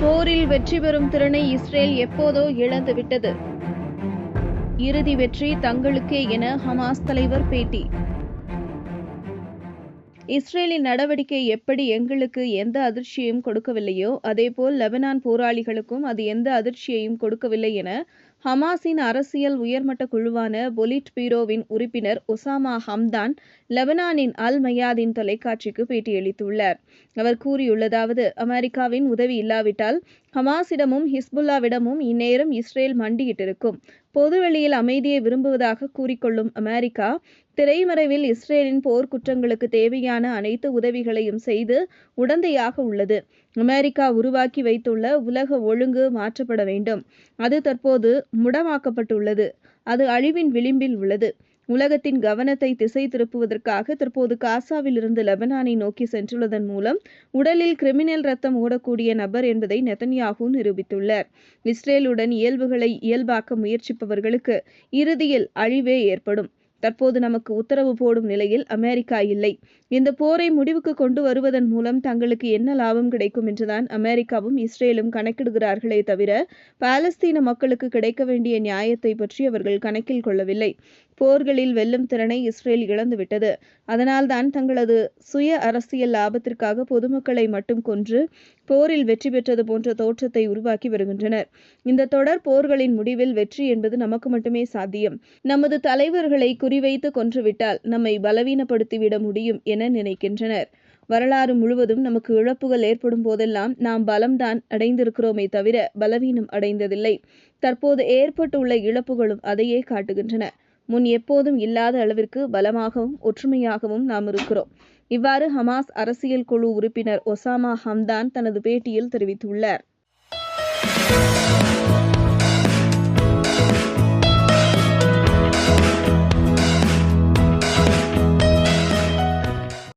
போரில் வெற்றி பெறும் திறனை இஸ்ரேல் எப்போதோ இழந்துவிட்டது இறுதி வெற்றி தங்களுக்கே என ஹமாஸ் தலைவர் பேட்டி. இஸ்ரேலின் நடவடிக்கை எப்படி எங்களுக்கு எந்த அதிர்ச்சியையும் கொடுக்கவில்லையோ அதேபோல் லெபனான் போராளிகளுக்கும் அது எந்த அதிர்ச்சியையும் கொடுக்கவில்லை என ஹமாஸின் அரசியல் உயர்மட்ட குழுவான பொலிட் பீரோவின் உறுப்பினர் ஒசாமா ஹம்தான் லெபனானின் அல் மயாதின் தொலைக்காட்சிக்கு பேட்டியளித்துள்ளார். அவர் கூறியுள்ளதாவது அமெரிக்காவின் உதவி இல்லாவிட்டால் ஹமாஸிடமும் ஹிஸ்புல்லாவிடமும் இந்நேரம் இஸ்ரேல் மண்டியிட்டிருக்கும். பொதுவெளியில் அமைதியை விரும்புவதாக கூறிக்கொள்ளும் அமெரிக்கா திரைமறைவில் இஸ்ரேலின் போர்க்குற்றங்களுக்கு தேவையான அனைத்து உதவிகளையும் செய்து உடந்தையாக உள்ளது. அமெரிக்கா உருவாக்கி வைத்துள்ள உலக ஒழுங்கு மாற்றப்பட வேண்டும். அது தற்போது முடமாக்கப்பட்டுள்ளது. அது அழிவின் விளிம்பில் உள்ளது. உலகத்தின் கவனத்தை திசை திருப்புவதற்காக தற்போது காசாவிலிருந்து லெபனானை நோக்கி சென்றுள்ளதன் மூலம் உடலில் கிரிமினல் ரத்தம் ஓடக்கூடிய நபர் என்பதை நெதன்யாகு நிரூபித்துள்ளார். இஸ்ரேலுடன் இயல்புகளை இயல்பாக்க முயற்சிப்பவர்களுக்கு இறுதியில் அழிவே ஏற்படும். தற்போது நமக்கு உத்தரவு போடும் நிலையில் அமெரிக்கா இல்லை. இந்த போரை முடிவுக்கு கொண்டு வருவதன் மூலம் தங்களுக்கு என்ன லாபம் கிடைக்கும் என்றுதான் அமெரிக்காவும் இஸ்ரேலும் கணக்கிடுகிறார்களே தவிர பாலஸ்தீன மக்களுக்கு கிடைக்க வேண்டிய நியாயத்தை பற்றி அவர்கள் கணக்கில் கொள்ளவில்லை. போர்களில் வெல்லும் திறனை இஸ்ரேல் இழந்துவிட்டது அதனால்தான் தங்களது சுய அரசியல் லாபத்திற்காக பொதுமக்களை மட்டும் கொன்று போரில் வெற்றி பெற்றது போன்ற தோற்றத்தை உருவாக்கி வருகின்றனர். இந்த தொடர் போர்களின் முடிவில் வெற்றி என்பது நமக்கு மட்டுமே சாத்தியம். நமது தலைவர்களை குறிவைத்து கொன்றுவிட்டால் நம்மை பலவீனப்படுத்திவிட முடியும் என நினைக்கின்றனர். வரலாறு முழுவதும் நமக்கு இழப்புகள் ஏற்படும் போதெல்லாம் நாம் பலம்தான் அடைந்திருக்கிறோமே தவிர பலவீனம் அடைந்ததில்லை. தற்போது ஏற்பட்டுள்ள இழப்புகளும் அதையே காட்டுகின்றன. முன் எப்போதும் இல்லாத அளவிற்கு பலமாகவும் ஒற்றுமையாகவும் நாம் இருக்கிறோம். இவ்வாறு ஹமாஸ் அரசியல் குழு உறுப்பினர் ஒசாமா ஹம்தான் தனது பேட்டியில் தெரிவித்துள்ளார்.